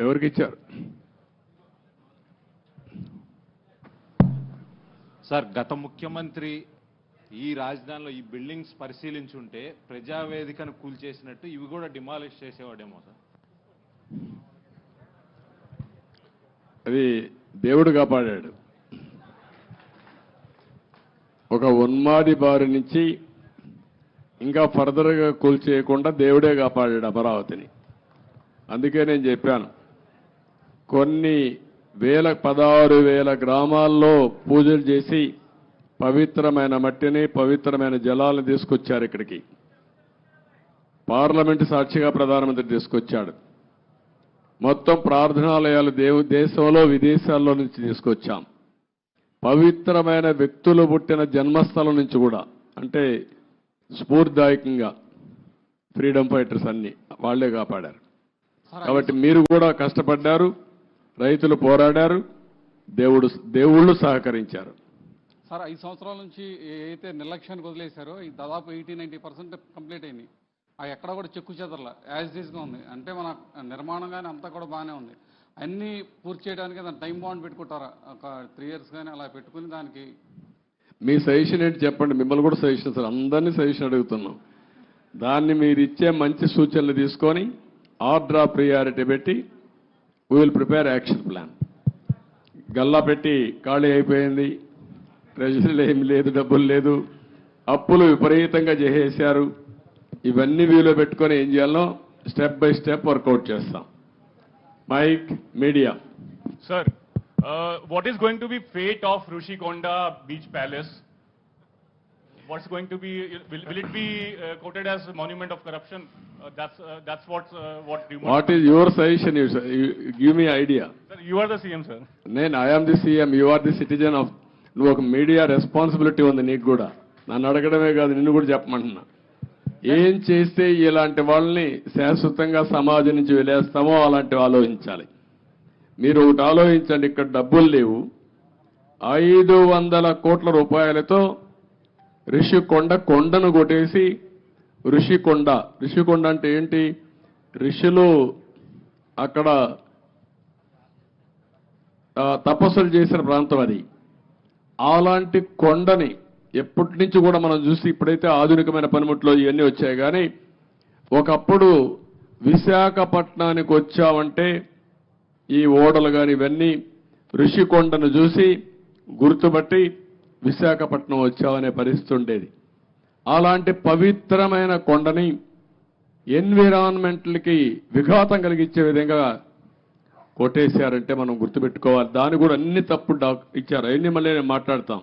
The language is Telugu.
ఎవరికి ఇచ్చారు సార్ గత ముఖ్యమంత్రి ఈ రాజధానిలో ఈ బిల్డింగ్స్ పరిశీలించుంటే ప్రజావేదికను కూల్చేసినట్టు ఇవి కూడా డిమాలిష్ చేసేవాడేమో సార్. అది దేవుడు కాపాడాడు. ఒక ఉన్మాది బారి నుంచి ఇంకా ఫర్దర్గా కూల్చేయకుండా దేవుడే కాపాడాడు అమరావతిని. అందుకే నేను చెప్పాను. కొన్ని వేల పదహారు వేల గ్రామాల్లో పూజలు చేసి పవిత్రమైన మట్టిని పవిత్రమైన జలాలను తీసుకొచ్చారు ఇక్కడికి. పార్లమెంట్ సాక్షిగా ప్రధానమంత్రి తీసుకొచ్చాడు. మొత్తం ప్రార్థనాలయాలు దేవు దేశంలో విదేశాల్లో నుంచి తీసుకొచ్చాం. పవిత్రమైన వ్యక్తులు పుట్టిన జన్మస్థలం నుంచి కూడా అంటే స్ఫూర్తిదాయకంగా ఫ్రీడమ్ ఫైటర్స్ అన్ని వాళ్ళే కాపాడారు. కాబట్టి మీరు కూడా కష్టపడ్డారు రైతులు పోరాడారు దేవుడు దేవుళ్ళు సహకరించారు. సార్ ఐదు సంవత్సరాల నుంచి ఏదైతే నిర్లక్ష్యానికి వదిలేశారో ఈ దాదాపు ఎయిటీ నైంటీ పర్సెంట్ కంప్లీట్ అయింది. ఆ ఎక్కడ కూడా చెక్కు చెదరల యాజ్గా ఉంది. అంటే మన నిర్మాణం కానీ అంతా కూడా బాగానే ఉంది. అన్నీ పూర్తి చేయడానికి దాని టైం బాండ్ పెట్టుకుంటారా? ఒక త్రీ ఇయర్స్ కానీ అలా పెట్టుకుని దానికి. మీ సజెషన్ ఏంటి చెప్పండి. మిమ్మల్ని కూడా సజెషన్ సార్. అందరినీ సజెషన్ అడుగుతున్నాం. దాన్ని మీరు ఇచ్చే మంచి సూచనలు తీసుకొని ఆర్డర్ ఆఫ్ ప్రియారిటీ పెట్టి we will prepare action plan Galla పెట్టి ఖాళీ అయిపోయింది ట్రెజరీలో ఏమి లేదు డబ్బులు లేదు అప్పులు విపరీతంగా చేసేసారు ఇవన్నీ వీలో పెట్టుకొని ఏం చేయాలో స్టెప్ బై స్టెప్ వర్కౌట్ చేస్తాం. Mic media sir what is going to be fate of Rushikonda beach palace What's going to be, will, will it be uh, quoted as a monument of corruption? Uh, that's, uh, that's what, uh, what rumors. What is your suggestion give me idea Sir, you are the CM, sir. నేను I am the CM you are the citizen of నువ్వు ఒక మీడియా రెస్పాన్సిబిలిటీ ఉంది నీకు కూడా నన్ను అడగడమే కాదు నిన్ను కూడా చెప్పమంటున్నా ఏం చేస్తే ఇలాంటి వాళ్ళని శాశ్వతంగా సమాజం నుంచి వెలేస్తామో అలాంటివి ఆలోచించాలి మీరు ఒకటి ఆలోచించండి ఇక్కడ డబ్బులు లేవు ఐదు వందల కోట్ల రూపాయలతో ఋషికొండ కొండను కొట్టేసి ఋషికొండ. ఋషికొండ అంటే ఏంటి? ఋషులు అక్కడ తపస్సులు చేసిన ప్రాంతం అది. అలాంటి కొండని ఎప్పటి నుంచి కూడా మనం చూసి ఇప్పుడైతే ఆధునికమైన పనిముట్లు ఇవన్నీ వచ్చాయి. కానీ ఒకప్పుడు విశాఖపట్నానికి వచ్చామంటే ఈ ఓడలు కానీ ఇవన్నీ ఋషికొండను చూసి గుర్తుపట్టి విశాఖపట్నం వచ్చామనే పరిస్థితి ఉండేది. అలాంటి పవిత్రమైన కొండని ఎన్విరాన్మెంట్లకి విఘాతం కలిగించే విధంగా కొట్టేశారంటే మనం గుర్తుపెట్టుకోవాలి. దాని కూడా అన్ని తప్పుడు డాక్ ఇచ్చారు. అవన్నీ మళ్ళీ నేను మాట్లాడతాం.